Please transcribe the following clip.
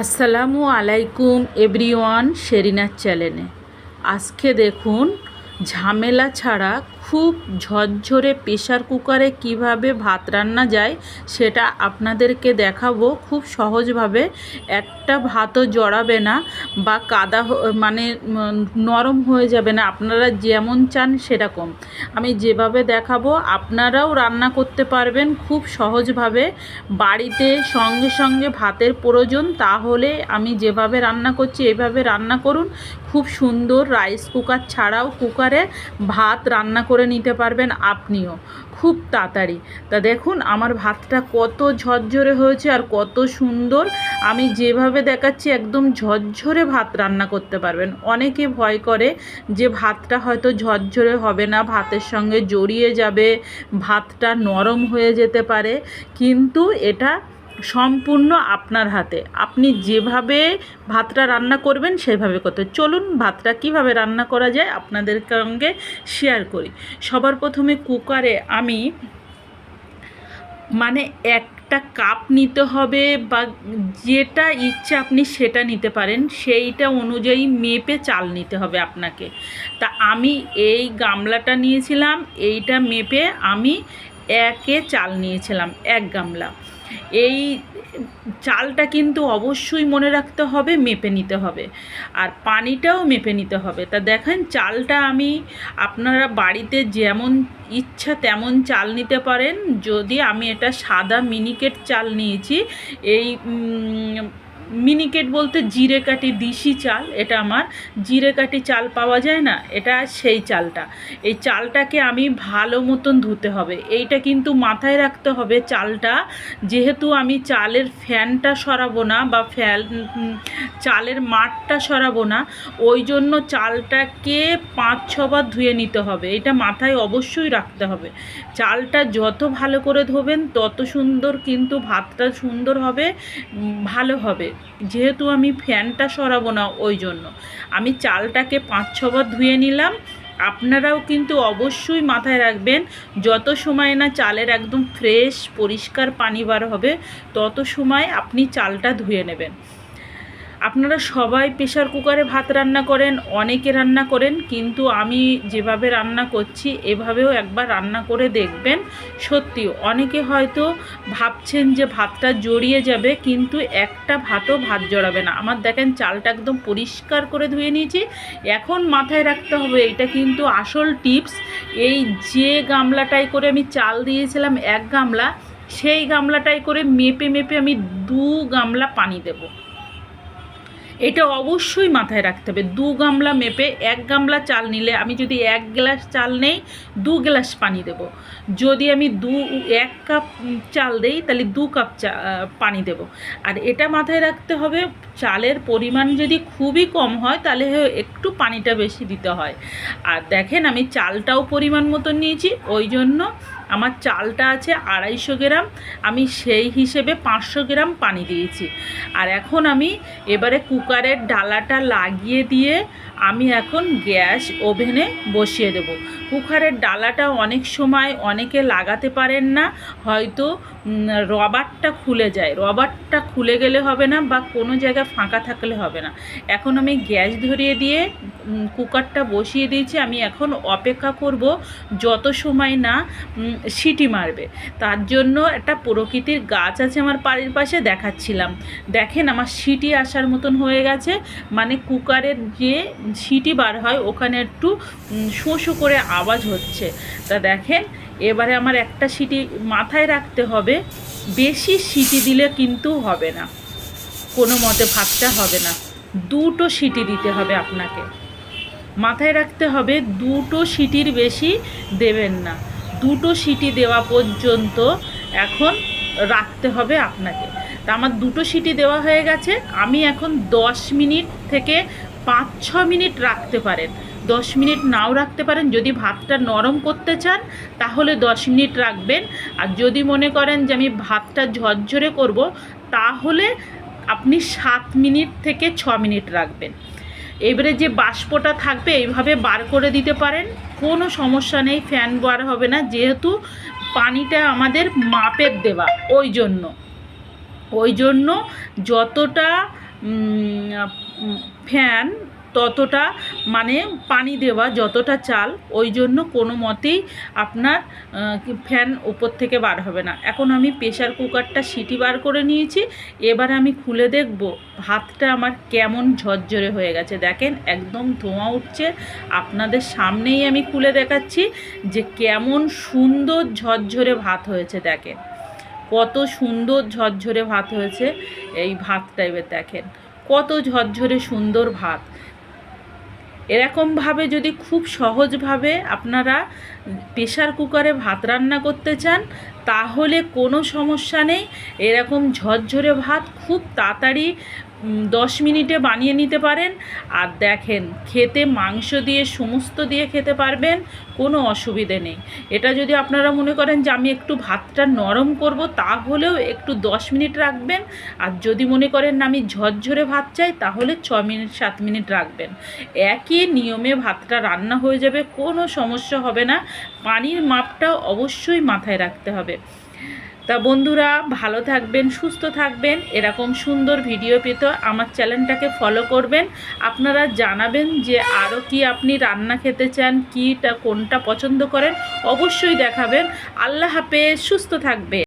আসসালামু আলাইকুম এভরিওয়ান শেরিনার চ্যানেলে। আজকে দেখুন ঝামেলা ছাড়া খুব ঝরঝরে প্রেশার কুকারে কীভাবে ভাত রান্না যায় সেটা আপনাদেরকে দেখাবো। খুব সহজভাবে একটা ভাতও জড়াবে না বা কাদা মানে নরম হয়ে যাবে না। আপনারা যেমন চান সেরকম। আমি যেভাবে দেখাবো, আপনারাও রান্না করতে পারবেন খুব সহজভাবে। বাড়িতে সঙ্গে সঙ্গে ভাতের প্রয়োজন, তাহলে আমি যেভাবে রান্না করছি এভাবে রান্না করুন। খুব সুন্দর রাইস কুকার ছাড়াও কুকারে ভাত রান্না নিতে পারবেন আপনিও। খুব তাড়াতাড়ি। তা দেখুন, আমার ভাতটা কত ঝরঝরে হয়েছে আর কত সুন্দর। আমি যেভাবে দেখাচ্ছি, একদম ঝরঝরে ভাত রান্না করতে পারবেন। অনেকে ভয় করে যে ভাতটা হয়তো ঝরঝরে হবে না, ভাতের সঙ্গে জড়িয়ে যাবে, ভাতটা নরম হয়ে যেতে পারে। কিন্তু এটা সম্পূর্ণ আপনার হাতে। আপনি যেভাবে ভাতটা রান্না করবেন, সেভাবে করতে চলুন ভাতটা কীভাবে রান্না করা যায় আপনাদের সঙ্গে শেয়ার করি। সবার প্রথমে কুকারে আমি মানে একটা কাপ নিতে হবে বা যেটা ইচ্ছে আপনি সেটা নিতে পারেন। সেইটা অনুযায়ী মেপে চাল নিতে হবে আপনাকে। তা আমি এই গামলাটা নিয়েছিলাম, এইটা মেপে আমি একে চাল নিয়েছিলাম, এক গামলা। এই চালটা কিন্তু অবশ্যই মনে রাখতে হবে, মেপে নিতে হবে। আর পানিটাও মেপে নিতে হবে। তা দেখেন, চালটা আমি আপনারা বাড়িতে যেমন ইচ্ছা তেমন চাল নিতে পারেন। যদি আমি এটা সাদা মিনিকেট চাল নিয়েছি, এই মিনিকেট বলতে জিরে কাঠি দিশি চাল, এটা আমার জিরে কাঠি চাল পাওয়া যায় না, এটা সেই চালটা। এই চালটাকে আমি ভালো মতন ধুতে হবে। এইটা কিন্তু মাথায় রাখতে হবে চালটা, যেহেতু আমি চালের ফ্যানটা সরাবো না বা ফ্যান চালের মাঠটা সরাবো না, ওই জন্য চালটাকে পাঁচ ছবার ধুয়ে নিতে হবে। এটা মাথায় অবশ্যই রাখতে হবে। চালটা যত ভালো করে ধোবেন, তত সুন্দর কিন্তু ভাতটা সুন্দর হবে ভালো হবে। যেহেতু আমি ফ্যানটা সরাবো না ওই জন্য। আমি চালটাকে পাঁচ ছবার ধুয়ে নিলাম। আপনারাও কিন্তু অবশ্যই মাথায় রাখবেন, যত সময় না চালের একদম ফ্রেশ পরিষ্কার পানি বার হবে, তত সময় আপনি চালটা ধুয়ে নেবেন। আপনারা সবাই প্রেশার কুকারে ভাত রান্না করেন, অনেকে রান্না করেন, কিন্তু আমি যেভাবে রান্না করছি, এভাবেও একবার রান্না করে দেখবেন সত্যি। অনেকে হয়তো ভাবছেন যে ভাতটা জড়িয়ে যাবে, কিন্তু একটা ভাতও ভাত জড়াবে না। আমার দেখেন চালটা একদম পরিষ্কার করে ধুয়ে নিয়েছি। এখন মাথায় রাখতে হবে, এটা কিন্তু আসল টিপস। এই যে গামলাটায় করে আমি চাল দিয়েছিলাম, এক গামলা, সেই গামলাটায় করে মেপে মেপে আমি দু গামলা পানি দেবো। এটা অবশ্যই মাথায় রাখতে হবে। দু গামলা মেপে এক গামলা চাল নিলে আমি যদি এক গ্লাস চাল নেই, দু গ্লাস পানি দেব। যদি আমি দু, এক কাপ চাল দেই, তাহলে দু কাপ চা পানি দেব। আর এটা মাথায় রাখতে হবে, চালের পরিমাণ যদি খুবই কম হয়, তাহলে একটু পানিটা বেশি দিতে হয়। আর দেখেন আমি চালটাও পরিমাণ মতো নিয়েছি, ওই জন্য আমার চালটা আছে আড়াইশো গ্রাম, আমি সেই হিসেবে পাঁচশো গ্রাম পানি দিয়েছি। আর এখন আমি এবারে কুকারের ডালাটা লাগিয়ে দিয়ে আমি এখন গ্যাস ওভেনে বসিয়ে দেব। কুকারের ডালাটা অনেক সময় অনেকে লাগাতে পারেন না, হয়তো রবারটা খুলে যায়। রবারটা খুলে গেলে হবে না বা কোনো জায়গায় ফাঁকা থাকলে হবে না। এখন আমি গ্যাস ধরিয়ে দিয়ে কুকারটা বসিয়ে দিয়েছি। আমি এখন অপেক্ষা করব যত সময় না সিটি মারবে। তার জন্য একটা প্রকৃতির গাছ আছে আমার বাড়ির পাশে, দেখাচ্ছিলাম। দেখেন আমার সিটি আসার মতন হয়ে গেছে। মানে কুকারের যে সিটি বার হয়, ওখানে একটু শোঁ করে আওয়াজ হচ্ছে। তা দেখেন এবারে আমার একটা সিটি মাথায় রাখতে হবে, বেশি সিটি দিলে কিন্তু হবে না। কোনো মতে ভাতটা হবে না। দুটো সিটি দিতে হবে আপনাকে। মাথায় রাখতে হবে, দুটো সিটির বেশি দেবেন না। দুটো সিটি দেওয়া পর্যন্ত এখন রাখতে হবে আপনাকে। তা আমার দুটো সিটি দেওয়া হয়ে গেছে, আমি এখন দশ মিনিট থেকে পাঁচ ছ মিনিট রাখতে পারেন। দশ মিনিট নাও রাখতে পারেন। যদি ভাতটা নরম করতে চান, তাহলে দশ মিনিট রাখবেন। আর যদি মনে করেন যে আমি ভাতটা ঝরঝরে করব, তাহলে আপনি সাত মিনিট থেকে ছ মিনিট রাখবেন। এবারে যে বাষ্পটা থাকবে, এইভাবে বার করে দিতে পারেন। কোনো সমস্যা নেই, ফ্যান বার হবে না। যেহেতু পানিটা আমাদের মাপের দেওয়া, ওই জন্য। ওই জন্য যতটা ফ্যান ততটা মানে পানি দেওয়া, যতটা চাল, ওই জন্য কোনো মতেই আপনার ফ্যান ওপর থেকে বার হবে না। এখন আমি প্রেশার কুকারটা সিটি বার করে নিয়েছি, এবার আমি খুলে দেখব ভাতটা আমার কেমন ঝরঝরে হয়ে গেছে। দেখেন, একদম ধোঁয়া উঠছে, আপনাদের সামনেই আমি খুলে দেখাচ্ছি যে কেমন সুন্দর ঝরঝরে ভাত হয়েছে, দেখেন। কত সুন্দর ঝরঝরে ভাত হয়েছে এই ভাতটা এবার দেখেন। কত ঝরঝরে সুন্দর ভাত। এরকমভাবে যদি খুব সহজভাবে আপনারা প্রেশার কুকারে ভাত রান্না করতে চান, তাহলে কোনো সমস্যা নেই। এরকম ঝরঝরে ভাত খুব তাড়াতাড়ি দশ মিনিটে বানিয়ে নিতে পারেন। আর দেখেন, খেতে মাংস দিয়ে, সমস্ত দিয়ে খেতে পারবেন, কোনো অসুবিধে নেই। এটা যদি আপনারা মনে করেন যে আমি একটু ভাতটা নরম করব, তাহলেও একটু দশ মিনিট রাখবেন। আর যদি মনে করেন না আমি ঝরঝরে ভাত চাই, তাহলে ছ মিনিট, সাত মিনিট রাখবেন। একই নিয়মে ভাতটা রান্না হয়ে যাবে, কোনো সমস্যা হবে না। পানির মাপটাও অবশ্যই মাথায় রাখতে হবে। তা বন্ধুরা, ভালো থাকবেন, সুস্থ থাকবেন, এরকম সুন্দর ভিডিও পেতে আমার চ্যানেলটাকে ফলো করবেন। আপনারা জানাবেন যে আরও কি আপনি রান্না খেতে চান, কীটা, কোনটা পছন্দ করেন, অবশ্যই দেখাবেন। আল্লাহ হাফেজ, সুস্থ থাকবে